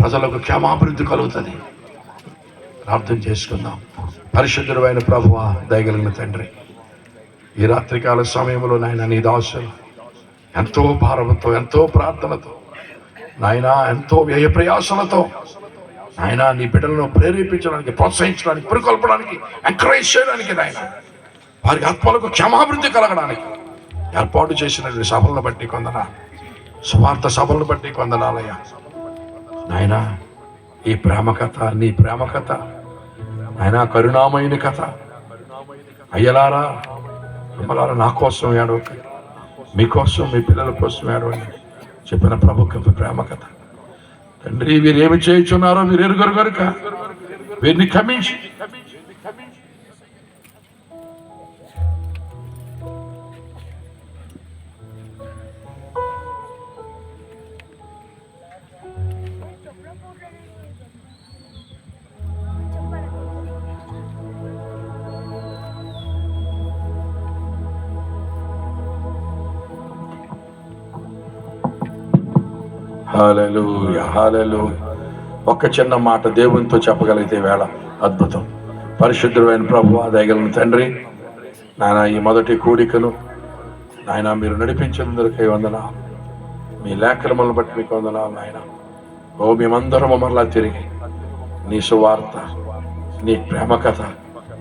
ప్రజలకు క్షమాభివృద్ధి కలుగుతుంది. ప్రార్థన చేసుకుందాం. పరిశుద్ధుడైన ప్రభువ దయగలిగిన తండ్రి ఈ రాత్రికాల సమయంలో నాయన నీ దాసులు ఎంతో భారంతో ఎంతో ప్రార్థనతో నాయన ఎంతో వ్యయ ప్రయాసలతో నాయన నీ బిడ్డలను ప్రేరేపించడానికి ప్రోత్సహించడానికి పురికొల్పడానికి ఎంకరేజ్ చేయడానికి నాయన వారి ఆత్మలకు క్షమాభివృద్ధి కలగడానికి ఏర్పాటు చేసిన సభలను బట్టి కొందన సువార్త సభలను బట్టి కొందనాలయ్యా. నాయన ఈ ప్రేమ కథ నీ ప్రేమ కథ నాయన కరుణామైన కథ. అయ్యలారా అమ్మలారా నా కోసం ఏడవక మీకోసం మీ పిల్లల కోసం ఏడవండి. చెప్పిన ప్రభుత్వ ప్రేమ కథ. తండ్రి వీరేమి చేయుచున్నారో మీరు ఎరుగరు కనుక వీరిని క్షమించి హాలలు హాలలు ఒక్క చిన్న మాట దేవునితో చెప్పగలిగితే వేళ అద్భుతం. పరిశుద్ధమైన ప్రభు దయగలిగిన తండ్రి నాయన ఈ మొదటి కూడికను నాయన మీరు నడిపించినందరికీ వందన మీ లేఖనములను బట్టి మీకు వందన నాయన. ఓ మేమందరం మరలా తిరిగి నీ సువార్త నీ ప్రేమ కథ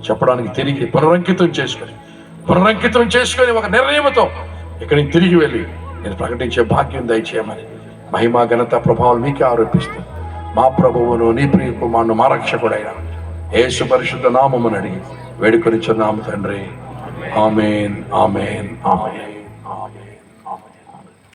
చెప్పడానికి తిరిగి పునరంకితం చేసుకొని పునరంకితం చేసుకొని ఒక నిర్ణయంతో ఇక్కడికి తిరిగి వెళ్ళి నేను ప్రకటించే భాగ్యం దయచేయమని మహిమా ఘనత ప్రభావం మీకే ఆరోపిస్తూ మా ప్రభువును నీ ప్రియ కుమారును మా రక్షకుడైన యేసు పరిశుద్ధ నామమును అడిగి వేడుకొని చున్నాము తండ్రి. Amen amen amen.